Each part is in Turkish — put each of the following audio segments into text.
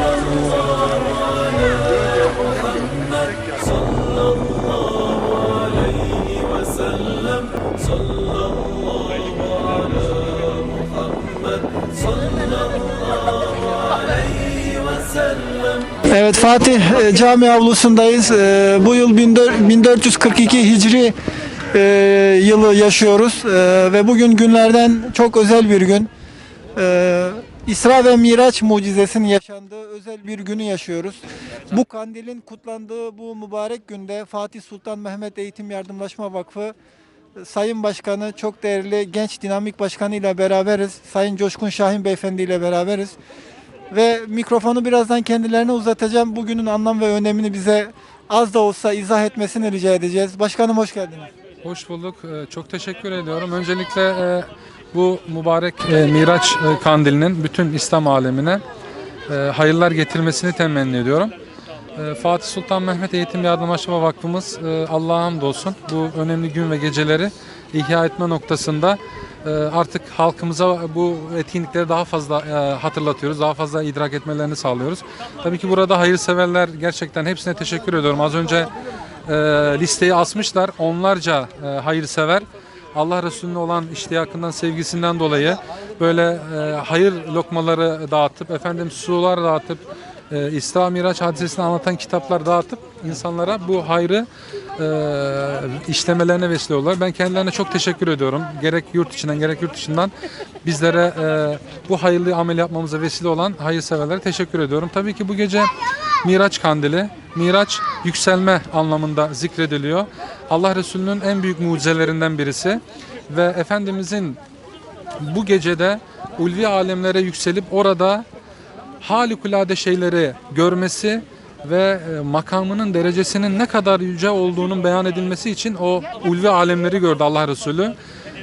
الله على محمد صلى الله عليه وسلم صلى الله Evet Fatih e, Cami avlusundayız. E, Bu yıl 14- 1442 Hicri e, yılı yaşıyoruz E, ve bugün günlerden çok özel bir gün. E, İsra ve Miraç mucizesinin yaşandığı özel bir günü yaşıyoruz. Bu kandilin kutlandığı bu mübarek günde Fatih Sultan Mehmet Eğitim Yardımlaşma Vakfı e, Sayın Başkanı, çok değerli genç dinamik başkanı ile beraberiz. Sayın Coşkun Şahin Beyefendi ile beraberiz. Ve mikrofonu birazdan kendilerine uzatacağım. Bugünün anlam ve önemini bize az da olsa izah etmesini rica edeceğiz. Başkanım hoş geldiniz. Hoş bulduk. Ee, Çok teşekkür ediyorum. Öncelikle e, bu mübarek e, Miraç e, kandilinin bütün İslam alemine hayırlar getirmesini temenni ediyorum. E, Fatih Sultan Mehmet Eğitim Yardımlaşma Vakfımız e, Allah'a hamdolsun bu önemli gün ve geceleri ihya etme noktasında e, artık halkımıza bu etkinlikleri daha fazla e, hatırlatıyoruz. Daha fazla idrak etmelerini sağlıyoruz. Tabii ki burada hayırseverler gerçekten hepsine teşekkür ediyorum. Az önce listeyi asmışlar. Onlarca hayırsever Allah Resulüne olan iştiyakından, sevgisinden dolayı böyle hayır lokmaları dağıtıp, efendim sular dağıtıp, e, İsra Miraç hadisesini anlatan kitaplar dağıtıp insanlara bu hayrı e, işlemelerine vesile oluyorlar. Ben kendilerine çok teşekkür ediyorum. Gerek yurt içinden gerek yurt dışından bizlere e, bu hayırlı amel yapmamıza vesile olan hayırseverlere teşekkür ediyorum. Tabii ki bu gece Miraç kandili. Miraç yükselme anlamında zikrediliyor. Allah Resulü'nün en büyük mucizelerinden birisi ve Efendimizin bu gecede ulvi alemlere yükselip orada harikulade şeyleri görmesi ve e, makamının derecesinin ne kadar yüce olduğunun beyan edilmesi için o ulvi alemleri gördü Allah Resulü.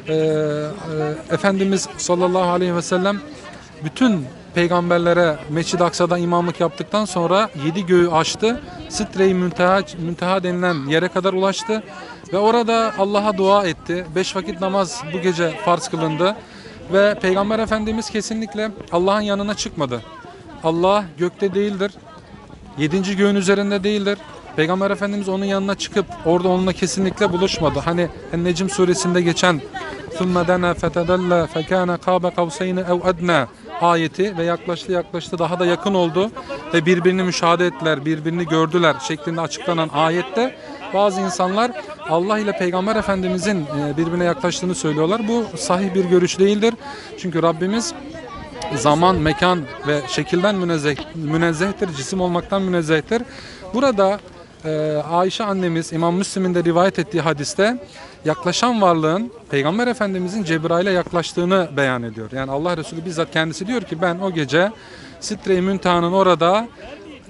Ee, e, Efendimiz sallallahu aleyhi ve sellem bütün peygamberlere Mescid-i Aksa'da imamlık yaptıktan sonra yedi göğü aştı. Sitre-i Münteha, Münteha denilen yere kadar ulaştı ve orada Allah'a dua etti. Beş vakit namaz bu gece farz kılındı ve Peygamber Efendimiz kesinlikle Allah'ın yanına çıkmadı. Allah gökte değildir. Yedinci göğün üzerinde değildir. Peygamber Efendimiz onun yanına çıkıp orada onunla kesinlikle buluşmadı. Hani En-Necm suresinde geçen ثُمَّ دَنَا فَتَدَلَّ فَكَانَ قَابَ قَوْسَيْنِ اَوْ اَدْنَى ayeti ve yaklaştı yaklaştı daha da yakın oldu ve birbirini müşahede ettiler, birbirini gördüler şeklinde açıklanan ayette bazı insanlar Allah ile Peygamber Efendimizin e, birbirine yaklaştığını söylüyorlar. Bu sahih bir görüş değildir. Çünkü Rabbimiz zaman, mekan ve şekilden münezzeh, münezzehtir, cisim olmaktan münezzehtir. Burada e, Ayşe annemiz İmam Müslim'in de rivayet ettiği hadiste yaklaşan varlığın Peygamber Efendimizin Cebrail'e yaklaştığını beyan ediyor. Yani Allah Resulü bizzat kendisi diyor ki ben o gece Sitre-i Münteha'nın orada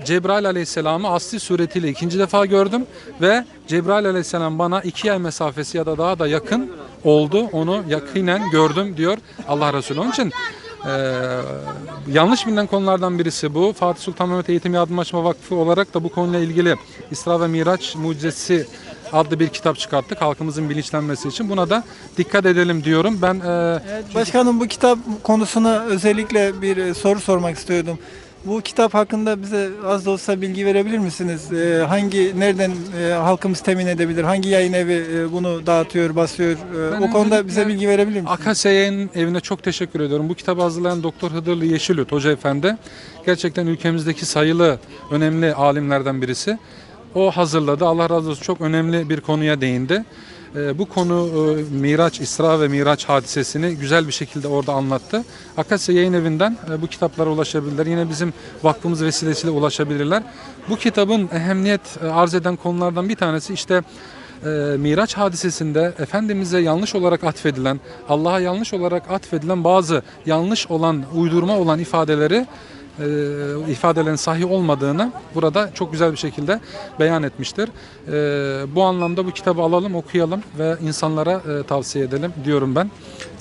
Cebrail aleyhisselamı asli suretiyle ikinci defa gördüm ve Cebrail aleyhisselam bana iki ay mesafesi ya da daha da yakın oldu. Onu yakinen gördüm diyor Allah Resulü. Onun için yanlış bilinen konulardan birisi bu. Fatih Sultan Mehmet Eğitim Yardımlaşma Vakfı olarak da bu konuyla ilgili İsra ve Miraç Mucizesi adlı bir kitap çıkarttık halkımızın bilinçlenmesi için. Buna da dikkat edelim diyorum. Ben e, Evet, başkanım bu kitap konusuna özellikle bir e, soru sormak istiyordum. Bu kitap hakkında bize az da olsa bilgi verebilir misiniz? E, hangi, nereden e, halkımız temin edebilir? Hangi yayın evi e, bunu dağıtıyor, basıyor? E, o konuda bize bilgi verebilir misiniz? Akasya'nın evine çok teşekkür ediyorum. Bu kitabı hazırlayan Doktor Hıdırlı Yeşilyurt Hoca Efendi gerçekten ülkemizdeki sayılı önemli alimlerden birisi. O hazırladı. Allah razı olsun çok önemli bir konuya değindi. E, bu konu e, Miraç, İsra ve Miraç hadisesini güzel bir şekilde orada anlattı. Akasya Yayın Evi'nden e, bu kitaplara ulaşabilirler. Yine bizim vakfımız vesilesiyle ulaşabilirler. Bu kitabın ehemmiyet e, arz eden konulardan bir tanesi işte e, Miraç hadisesinde Efendimiz'e yanlış olarak atfedilen, Allah'a yanlış olarak atfedilen bazı yanlış olan, uydurma olan ifadeleri e, ifadelerin sahih olmadığını burada çok güzel bir şekilde beyan etmiştir. E, bu anlamda bu kitabı alalım, okuyalım ve insanlara e, tavsiye edelim diyorum ben.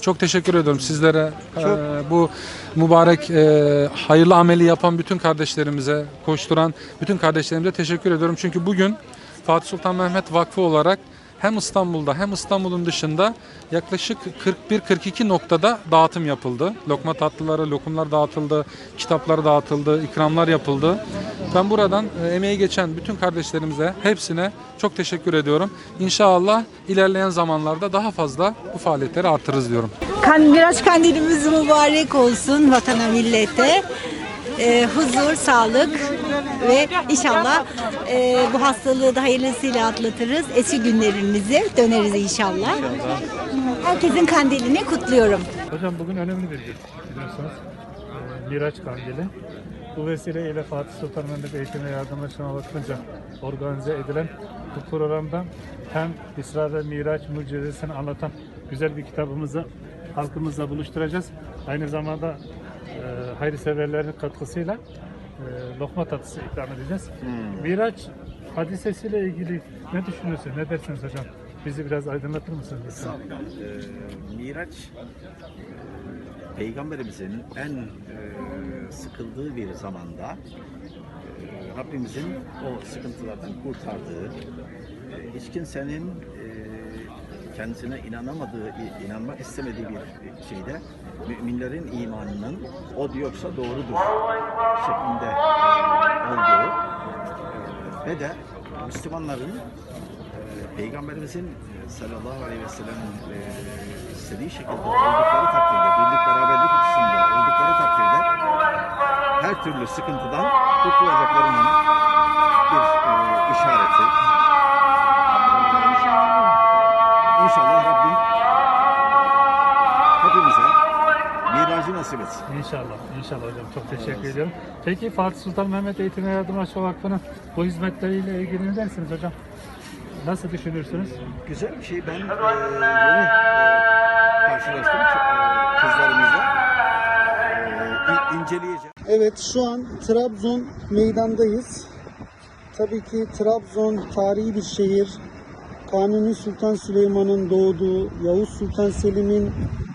Çok teşekkür ediyorum sizlere. e, bu mübarek e, hayırlı ameli yapan bütün kardeşlerimize, koşturan bütün kardeşlerimize teşekkür ediyorum. Çünkü bugün Fatih Sultan Mehmet Vakfı olarak hem İstanbul'da hem İstanbul'un dışında yaklaşık 41-42 noktada dağıtım yapıldı. Lokma tatlıları, lokumlar dağıtıldı, kitaplar dağıtıldı, ikramlar yapıldı. Ben buradan e, emeği geçen bütün kardeşlerimize, hepsine çok teşekkür ediyorum. İnşallah ilerleyen zamanlarda daha fazla bu faaliyetleri artırırız diyorum. Miraç kandilimiz mübarek olsun vatana millete. Ee, huzur, sağlık ve inşallah e, bu hastalığı da hayırlısıyla atlatırız. Eski günlerimize döneriz inşallah. Herkesin kandilini kutluyorum. Hocam bugün önemli bir gün biliyorsunuz. Ee, Miraç Kandili. Bu vesileyle Fatih Sultan Mehmet Eğitim ve Yardımlaşma Vakfı'nca organize edilen bu programda hem İsra ve Miraç mucizesini anlatan güzel bir kitabımızı halkımızla buluşturacağız. Aynı zamanda e, hayırseverlerin katkısıyla e, lokma tatlısı ikram edeceğiz. Miraç hadisesiyle ilgili ne düşünüyorsun? Ne dersiniz hocam? Bizi biraz aydınlatır mısınız? lütfen? Ee, Miraç e, Peygamberimizin en e, sıkıldığı bir zamanda e, Rabbimizin o sıkıntılardan kurtardığı, e, hiç kimsenin kendisine inanamadığı, inanmak istemediği bir şeyde müminlerin imanının o diyorsa doğrudur şeklinde olduğu ve de Müslümanların e, Peygamberimizin sallallahu aleyhi ve sellem'in e, istediği şekilde oldukları takdirde, birlik beraberlik içinde oldukları takdirde her türlü sıkıntıdan kurtulacaklarının bir e, işareti. Etsin. İnşallah, inşallah hocam. Çok teşekkür ediyorum. Peki Fatih Sultan Mehmet Eğitim ve Yardımlaşma Vakfı'nın bu hizmetleriyle ilgili ne dersiniz hocam? Nasıl düşünürsünüz? Güzel bir şey. Ben e, yeni e, karşılaştım e, kızlarımızla. E, in- inceleyeceğim. Evet şu an Trabzon meydandayız. Tabii ki Trabzon tarihi bir şehir. Kanuni Sultan Süleyman'ın doğduğu, Yavuz Sultan Selim'in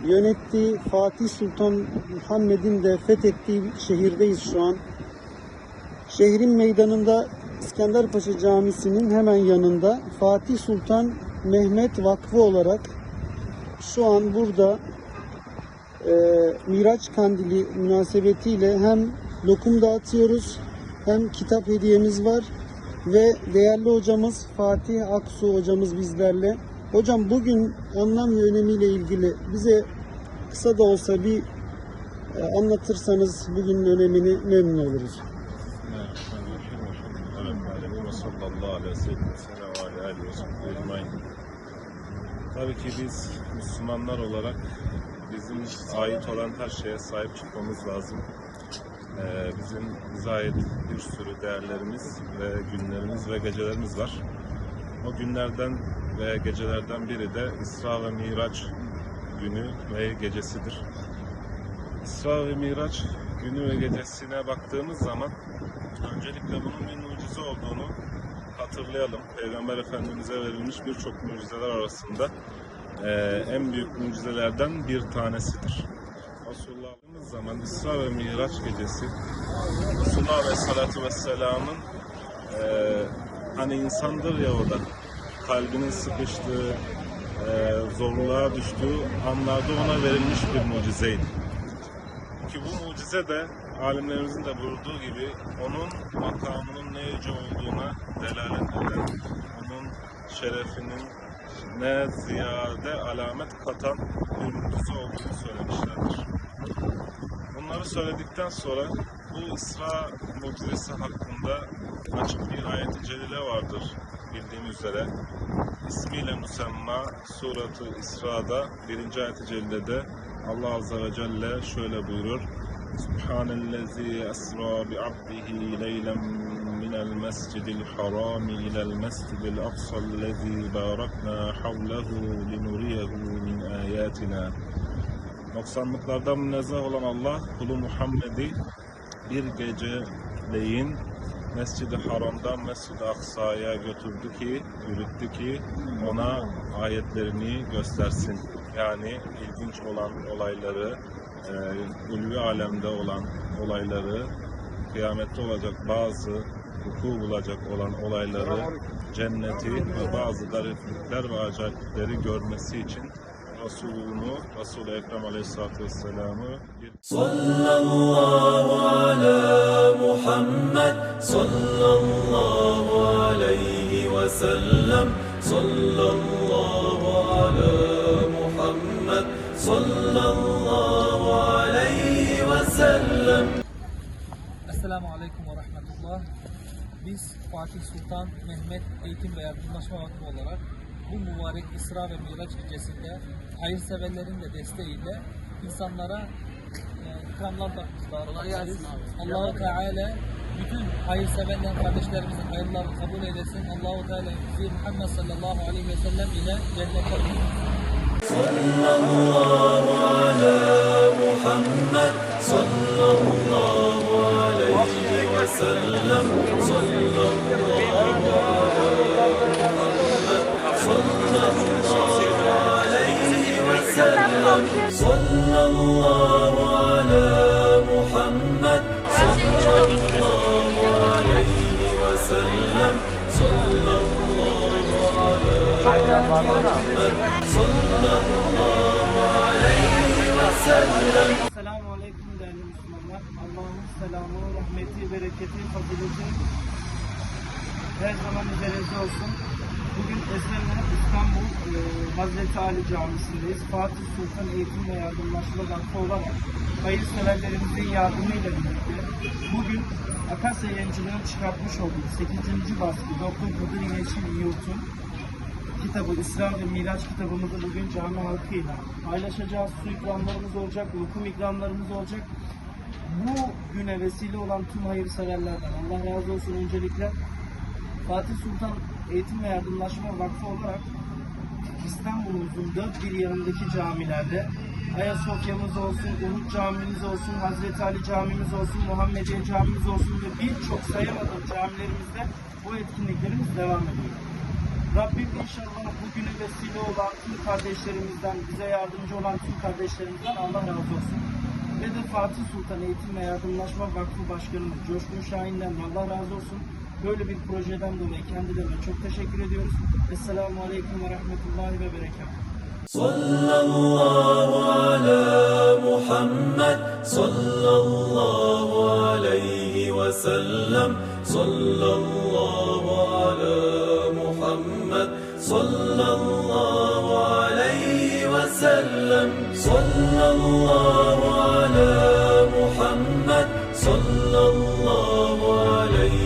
yönettiği, Fatih Sultan Muhammed'in de fethettiği şehirdeyiz şu an. Şehrin meydanında İskenderpaşa Camisi'nin hemen yanında Fatih Sultan Mehmet Vakfı olarak şu an burada e, Miraç Kandili münasebetiyle hem lokum dağıtıyoruz hem kitap hediyemiz var ve değerli hocamız Fatih Aksu hocamız bizlerle. Hocam bugün anlam ve önemiyle ilgili bize kısa da olsa bir e, anlatırsanız bugünün önemini memnun oluruz. Tabii ki biz Müslümanlar olarak bizim ait olan her şeye sahip çıkmamız lazım. Ee, bizim bize bir sürü değerlerimiz ve günlerimiz ve gecelerimiz var. O günlerden ve gecelerden biri de İsra ve Miraç günü ve gecesidir. İsra ve Miraç günü ve gecesine baktığımız zaman öncelikle bunun bir mucize olduğunu hatırlayalım. Peygamber Efendimiz'e verilmiş birçok mucizeler arasında eee, en büyük mucizelerden bir tanesidir. Zaman İsra ve Miraç gecesi Resulullah Aleyhisselatü Vesselam'ın eee, hani insandır ya orada kalbinin sıkıştığı, eee, zorluğa düştüğü anlarda ona verilmiş bir mucizeydi. Ki bu mucize de alimlerimizin de buyurduğu gibi onun makamının ne yüce olduğuna delalet eden, onun şerefinin ne ziyade alamet katan bir mucize olduğunu söylemişlerdir söyledikten sonra bu ısra mucizesi hakkında açık bir ayet-i celile vardır bildiğiniz üzere. İsmiyle musemma suratı İsra'da birinci ayet-i celilede Allah Azze ve Celle şöyle buyurur. Subhanellezi esra bi abdihi leylem من المسجد الحرام إلى المسجد الأقصى الذي باركنا حوله لنريه من آياتنا Noksanlıklardan münezzeh olan Allah kulu Muhammed'i bir geceleyin Mescid-i Haram'dan Mescid-i Aksa'ya götürdü ki, yürüttü ki ona ayetlerini göstersin. Yani ilginç olan olayları, e, ulvi alemde olan olayları, kıyamette olacak bazı vuku bulacak olan olayları, cenneti ve bazı gariplikler ve acayiplikleri görmesi için Resulunu, Resul-i Ekrem Aleyhisselatü Vesselam'ı Sallallahu ala Muhammed Sallallahu aleyhi ve sellem. Sallallahu ala Muhammed Sallallahu aleyhi ve sellem. Esselamu aleyküm ve rahmetullah. Biz Fatih Sultan Mehmet Eğitim ve Yardımlaşma Vakfı olarak bu mübarek İsra ve Miraç gecesinde hayırseverlerin de desteğiyle insanlara e, ikramlar dağıtacağız. Allah-u Teala bütün hayırseverler kardeşlerimizin hayırlarını kabul eylesin. Allahu Teala bizi Muhammed sallallahu aleyhi ve sellem ile cennete Sallallahu ala Muhammed sallallahu aleyhi ve sellem sallallahu sallallahu ala Muhammed sallallahu Selamun aleyküm değerli Müslümanlar. Allah'ın selamı, rahmeti, bereketi, fazileti her zaman üzerinize olsun. Bugün Esenler İstanbul e, Hazreti Ali Camisi'ndeyiz. Fatih Sultan Eğitim ve Yardımlaşma Vakfı olarak hayırseverlerimizin yardımıyla birlikte bugün Akasya Yayıncılığı'nın çıkartmış olduğu 8. baskı Doktor Kadir Yeşil Yurt'un kitabı İsra ve Miraç kitabımızı bugün cami halkıyla paylaşacağız. Su ikramlarımız olacak, lokum ikramlarımız olacak. Bu güne vesile olan tüm hayırseverlerden Allah razı olsun öncelikle. Fatih Sultan Eğitim ve Yardımlaşma Vakfı olarak İstanbul'umuzun dört bir yanındaki camilerde Ayasofya'mız olsun, Umut Camimiz olsun, Hazreti Ali Camimiz olsun, Muhammediye Camimiz olsun ve birçok sayamadığım camilerimizde bu etkinliklerimiz devam ediyor. Rabbim inşallah bugüne vesile olan tüm kardeşlerimizden, bize yardımcı olan tüm kardeşlerimizden Allah razı olsun. Ve de Fatih Sultan Eğitim ve Yardımlaşma Vakfı Başkanımız Coşkun Şahin'den de Allah razı olsun. Böyle bir projeden dolayı kendilerine çok teşekkür ediyoruz. Esselamu Aleyküm ve Rahmetullahi ve Berekatuhu. Sallallahu ala Muhammed sallallahu aleyhi ve sellem sallallahu ala Muhammed sallallahu aleyhi ve sellem sallallahu ala Muhammed sallallahu aleyhi